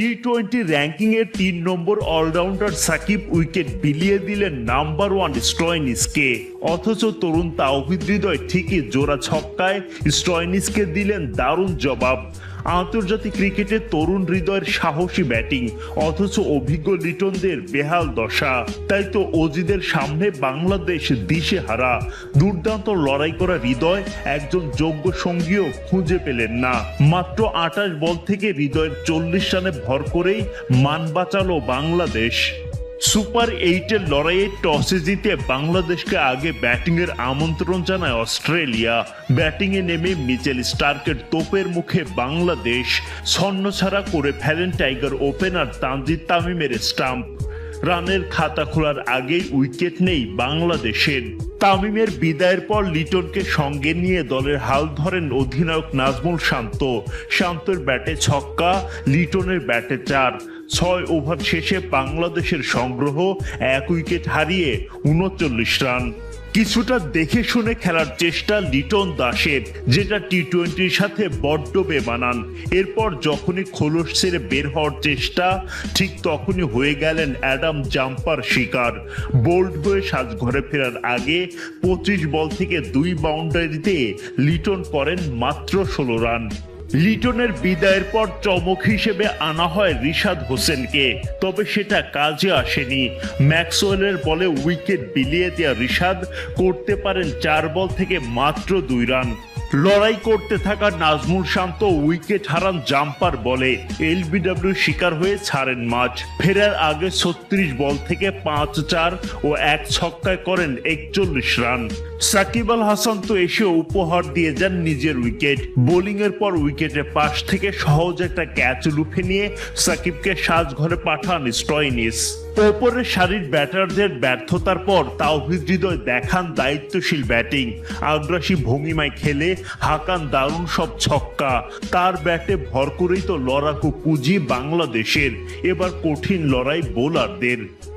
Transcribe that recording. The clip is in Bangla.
টি টোয়েন্টি র্যাঙ্কিং এর তিন নম্বর অলরাউন্ডার সাকিব উইকেট বিলিয়ে দিলেন নাম্বার ওয়ান স্টয়নিসকে অথচ তরুণ তাওহিদ হৃদয় ঠিকই জোড়া ছক্কায় স্টয়নিসকে দিলেন দারুণ জবাব। আন্তর্জাতিক ক্রিকেটে তরুণ হৃদয়ের সাহসী ব্যাটিং, অথচ অভিজ্ঞ লিটনদের বেহাল দশা। তাই তো অজিদের সামনে বাংলাদেশ দিশে হারা। দুর্দান্ত লড়াই করা হৃদয় একজন যোগ্য সঙ্গীও খুঁজে পেলেন না। মাত্র আঠাশ বল থেকে হৃদয়ের চল্লিশ রানে ভর করেই মান বাঁচালো বাংলাদেশ। সুপার এইটের লড়াইয়ে টসে জিতে বাংলাদেশকে আগে ব্যাটিংয়ের আমন্ত্রণ জানায় অস্ট্রেলিয়া। ব্যাটিংয়ে নেমে মিচেল স্টার্কের তোপের মুখে বাংলাদেশ ছন্নছাড়া করে ফেলেন টাইগার ওপেনার তানজিদ তামিমের স্টাম্প। রানের খাতা খোলার আগেই উইকেট নেই বাংলাদেশের। তামিমের বিদায়ের পর লিটনকে সঙ্গে নিয়ে দলের হাল ধরেন অধিনায়ক নাজমুল শান্ত। শান্তের ব্যাটে ছক্কা, লিটনের ব্যাটে চার। ছয় ওভার শেষে বাংলাদেশের সংগ্রহ, এক উইকেট হারিয়ে উনচল্লিশ রান। কিছুটা দেখে শুনে খেলার চেষ্টা লিটন দাসের, যেটা টি টোয়েন্টির সাথে বড্ড বেমানান। এরপর যখনই খোলস ছেড়ে বের হওয়ার চেষ্টা, ঠিক তখনই হয়ে গেলেন অ্যাডাম জাম্পার শিকার। বোল্ড হয়ে সাজঘরে ফেরার আগে পঁচিশ বল থেকে দুই বাউন্ডারিতে লিটন করেন মাত্র ষোলো রান। লিটনের বিদায়ের পর চমক হিসেবে আনা হয় রিশাদ হোসেনকে, তবে সেটা কাজে আসেনি। ম্যাক্সওয়েলের বলে উইকেট বিলিয়ে দেওয়া রিশাদ করতে পারেন চার বল থেকে মাত্র দুই রান। লড়াই করতে থাকা নাজমুল শান্ত উইকেট হারান জাম্পার বলে এলবিডব্লিউ শিকার হয়ে ছাড়েন মাঠ। ফেরার আগে ছত্রিশ বল থেকে পাঁচ চার ও এক ছক্কায় করেন একচল্লিশ রান। সাকিব আল হাসান তো এসে উপহার দিয়ে যান নিজের উইকেট। বোলিং এর পর উইকেটের পাশ থেকে সহজ একটা ক্যাচ লুফে নিয়ে সাকিবকে সাজঘরে পাঠান স্টয়নিস। ওপরের সারির ব্যাটারদের ব্যর্থতার পর তাওহিদ হৃদয় দেখান দায়িত্বশীল ব্যাটিং। আগ্রাসী ভঙ্গিমায় খেলে হাকান দারুণ সব ছক্কা। তার ব্যাটে ভর করেই তো লড়াকু পুঁজি বাংলাদেশের। এবার কঠিন লড়াই বোলারদের।